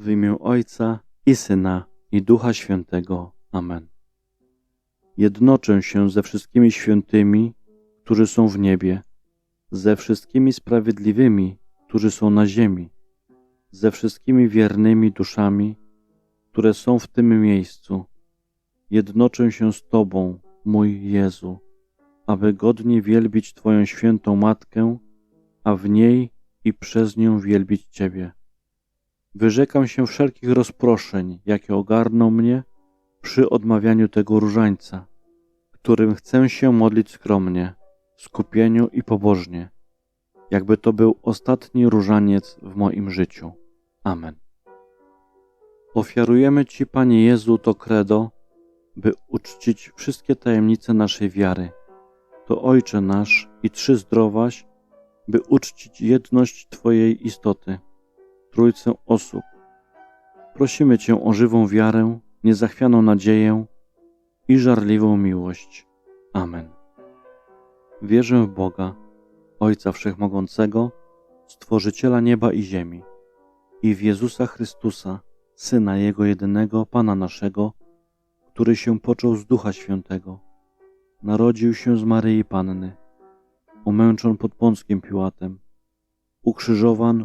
W imię Ojca i Syna i Ducha Świętego. Amen. Jednoczę się ze wszystkimi świętymi, którzy są w niebie, ze wszystkimi sprawiedliwymi, którzy są na ziemi, ze wszystkimi wiernymi duszami, które są w tym miejscu. Jednoczę się z Tobą, mój Jezu, aby godnie wielbić Twoją świętą Matkę, a w niej i przez nią wielbić Ciebie. Wyrzekam się wszelkich rozproszeń, jakie ogarną mnie przy odmawianiu tego różańca, którym chcę się modlić skromnie, w skupieniu i pobożnie, jakby to był ostatni różaniec w moim życiu. Amen. Ofiarujemy Ci, Panie Jezu, to credo, by uczcić wszystkie tajemnice naszej wiary. To Ojcze nasz i Trzy zdrowaś, by uczcić jedność Twojej istoty, Trójcę osób. Prosimy Cię o żywą wiarę, niezachwianą nadzieję i żarliwą miłość. Amen. Wierzę w Boga, Ojca Wszechmogącego, Stworzyciela nieba i ziemi, i w Jezusa Chrystusa, Syna Jego jedynego, Pana naszego, który się począł z Ducha Świętego, narodził się z Maryi Panny, umęczon pod Pąckiem Piłatem, ukrzyżowan,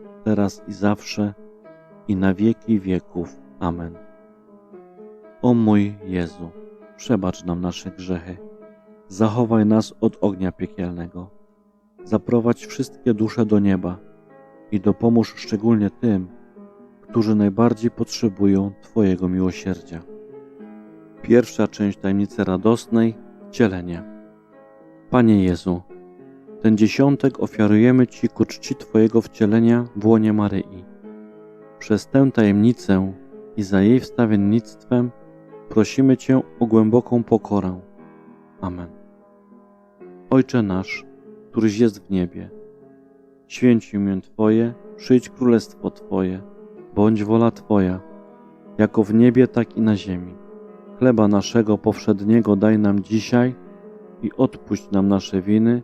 teraz i zawsze, i na wieki wieków. Amen. O mój Jezu, przebacz nam nasze grzechy, zachowaj nas od ognia piekielnego, zaprowadź wszystkie dusze do nieba i dopomóż szczególnie tym, którzy najbardziej potrzebują Twojego miłosierdzia. Pierwsza część tajemnicy radosnej wcielenie. Panie Jezu, ten dziesiątek ofiarujemy Ci ku czci Twojego wcielenia w łonie Maryi. Przez tę tajemnicę i za jej wstawiennictwem prosimy Cię o głęboką pokorę. Amen. Ojcze nasz, któryś jest w niebie, święć imię Twoje, przyjdź królestwo Twoje, bądź wola Twoja, jako w niebie, tak i na ziemi. Chleba naszego powszedniego daj nam dzisiaj i odpuść nam nasze winy,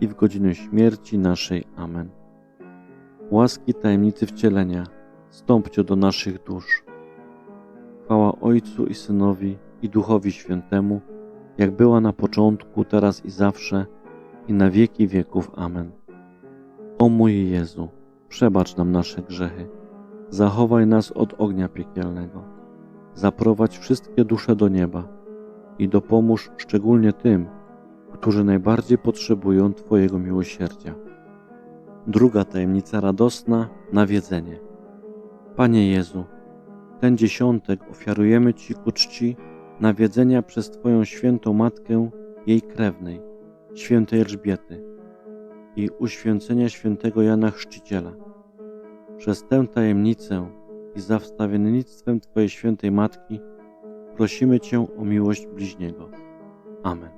i w godzinę śmierci naszej. Amen. Łaski tajemnicy wcielenia, stąpcie do naszych dusz. Chwała Ojcu i Synowi i Duchowi Świętemu, jak była na początku, teraz i zawsze, i na wieki wieków. Amen. O mój Jezu, przebacz nam nasze grzechy, zachowaj nas od ognia piekielnego, zaprowadź wszystkie dusze do nieba i dopomóż szczególnie tym, którzy najbardziej potrzebują Twojego miłosierdzia. Druga tajemnica radosna nawiedzenie. Panie Jezu, ten dziesiątek ofiarujemy Ci ku czci nawiedzenia przez Twoją świętą Matkę, jej krewnej, świętej Elżbiety i uświęcenia świętego Jana Chrzciciela. Przez tę tajemnicę i za wstawiennictwem Twojej świętej Matki prosimy Cię o miłość bliźniego. Amen.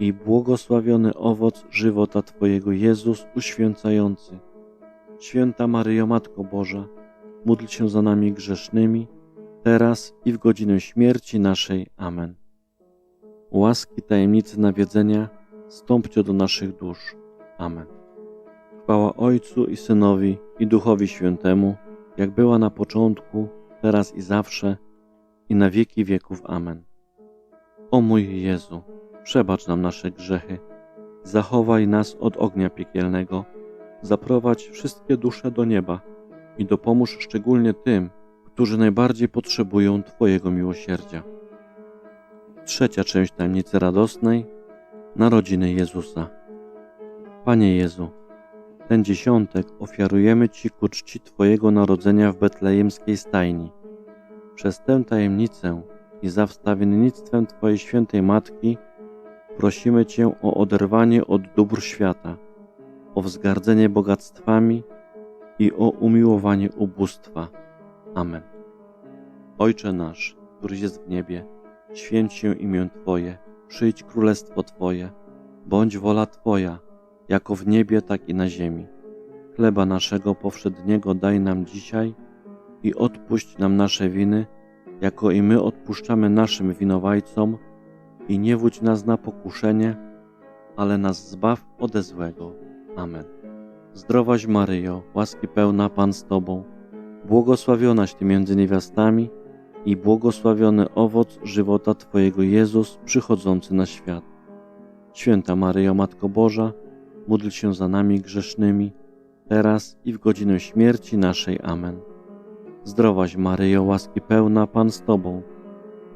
i błogosławiony owoc żywota Twojego Jezus uświęcający. Święta Maryjo, Matko Boża, módl się za nami grzesznymi, teraz i w godzinę śmierci naszej. Amen. Łaski tajemnicy nawiedzenia, stąpcie do naszych dusz. Amen. Chwała Ojcu i Synowi i Duchowi Świętemu, jak była na początku, teraz i zawsze, i na wieki wieków. Amen. O mój Jezu, przebacz nam nasze grzechy, zachowaj nas od ognia piekielnego, zaprowadź wszystkie dusze do nieba i dopomóż szczególnie tym, którzy najbardziej potrzebują Twojego miłosierdzia. Trzecia część tajemnicy radosnej Narodziny Jezusa. Panie Jezu, ten dziesiątek ofiarujemy Ci ku czci Twojego narodzenia w betlejemskiej stajni. Przez tę tajemnicę i za wstawiennictwem Twojej świętej Matki prosimy Cię o oderwanie od dóbr świata, o wzgardzenie bogactwami i o umiłowanie ubóstwa. Amen. Ojcze nasz, któryś jest w niebie, święć się imię Twoje, przyjdź królestwo Twoje, bądź wola Twoja, jako w niebie, tak i na ziemi. Chleba naszego powszedniego daj nam dzisiaj i odpuść nam nasze winy, jako i my odpuszczamy naszym winowajcom i nie wódź nas na pokuszenie, ale nas zbaw ode złego. Amen. Zdrowaś Maryjo, łaski pełna Pan z Tobą, błogosławionaś Ty między niewiastami i błogosławiony owoc żywota Twojego Jezus przychodzący na świat. Święta Maryjo, Matko Boża, módl się za nami grzesznymi, teraz i w godzinę śmierci naszej. Amen. Zdrowaś Maryjo, łaski pełna, Pan z Tobą,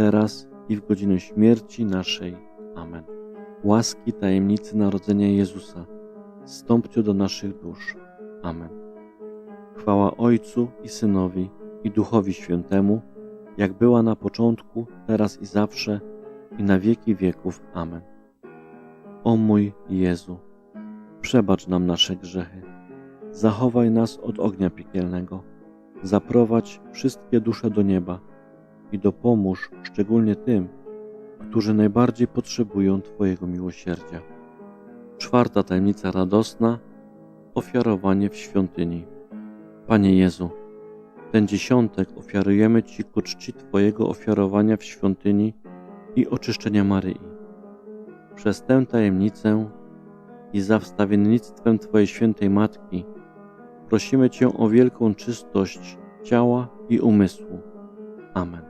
teraz i w godzinę śmierci naszej. Amen. Łaski tajemnicy narodzenia Jezusa, stąpcie do naszych dusz. Amen. Chwała Ojcu i Synowi i Duchowi Świętemu, jak była na początku, teraz i zawsze, i na wieki wieków. Amen. O mój Jezu, przebacz nam nasze grzechy, zachowaj nas od ognia piekielnego, zaprowadź wszystkie dusze do nieba i dopomóż szczególnie tym, którzy najbardziej potrzebują Twojego miłosierdzia. Czwarta tajemnica radosna ofiarowanie w świątyni. Panie Jezu, ten dziesiątek ofiarujemy Ci ku czci Twojego ofiarowania w świątyni i oczyszczenia Maryi. Przez tę tajemnicę i za wstawiennictwem Twojej świętej Matki prosimy Cię o wielką czystość ciała i umysłu. Amen.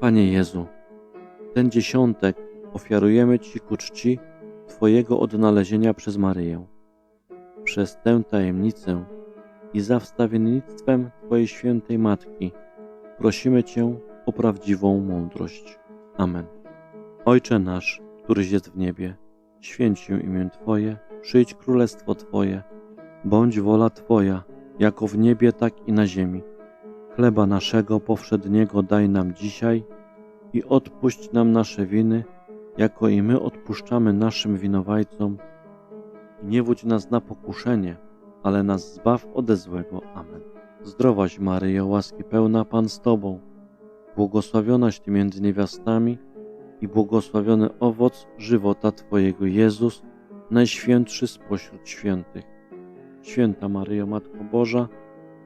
Panie Jezu, ten dziesiątek ofiarujemy Ci ku czci Twojego odnalezienia przez Maryję. Przez tę tajemnicę i za wstawiennictwem Twojej świętej Matki prosimy Cię o prawdziwą mądrość. Amen. Ojcze nasz, któryś jest w niebie, święć się imię Twoje, przyjdź królestwo Twoje, bądź wola Twoja, jako w niebie, tak i na ziemi. Chleba naszego powszedniego daj nam dzisiaj i odpuść nam nasze winy, jako i my odpuszczamy naszym winowajcom. I nie wódź nas na pokuszenie, ale nas zbaw ode złego. Amen. Zdrowaś Maryjo, łaski pełna Pan z Tobą, błogosławionaś Ty między niewiastami i błogosławiony owoc żywota Twojego Jezus, Najświętszy spośród świętych. Święta Maryjo, Matko Boża,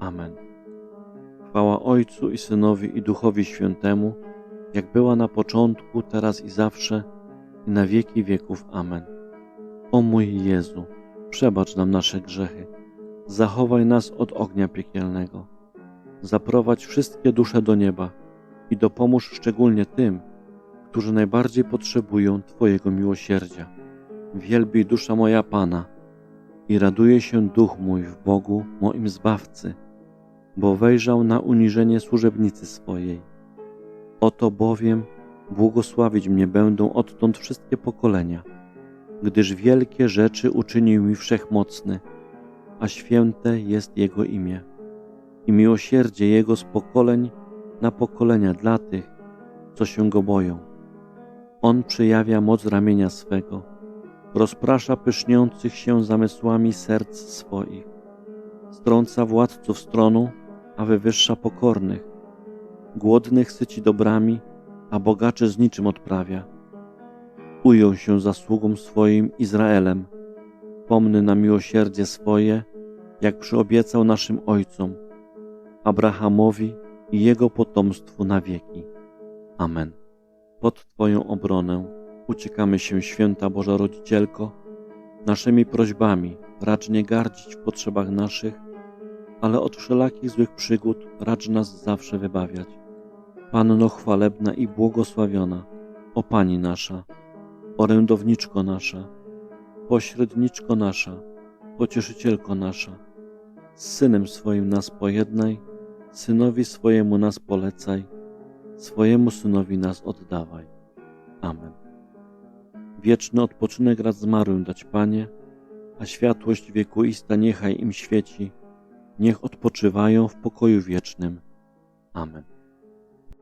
Amen. Chwała Ojcu i Synowi i Duchowi Świętemu, jak była na początku, teraz i zawsze, i na wieki wieków. Amen. O mój Jezu, przebacz nam nasze grzechy, zachowaj nas od ognia piekielnego, zaprowadź wszystkie dusze do nieba i dopomóż szczególnie tym, którzy najbardziej potrzebują Twojego miłosierdzia. Wielbi dusza moja Pana i raduje się duch mój w Bogu, moim Zbawcy, bo wejrzał na uniżenie służebnicy swojej. Oto bowiem błogosławić mnie będą odtąd wszystkie pokolenia, gdyż wielkie rzeczy uczynił mi Wszechmocny, a święte jest Jego imię i miłosierdzie Jego z pokoleń na pokolenia dla tych, co się Go boją. On przejawia moc ramienia swego, rozprasza pyszniących się zamysłami serc swoich, strąca władców stronu, a wywyższa pokornych, głodnych syci dobrami, a bogaczy z niczym odprawia. Ujął się zasługą swoim Izraelem, pomny na miłosierdzie swoje, jak przyobiecał naszym ojcom, Abrahamowi i jego potomstwu na wieki. Amen. Pod Twoją obronę uciekamy się, święta Boża Rodzicielko, naszymi prośbami racz nie gardzić w potrzebach naszych, ale od wszelakich złych przygód racz nas zawsze wybawiać. Panno chwalebna i błogosławiona, o Pani nasza, orędowniczko nasza, pośredniczko nasza, pocieszycielko nasza, z Synem swoim nas pojednaj, Synowi swojemu nas polecaj, swojemu Synowi nas oddawaj. Amen. Wieczny odpoczynek rad zmarłym dać Panie, a światłość wiekuista niechaj im świeci, niech odpoczywają w pokoju wiecznym. Amen.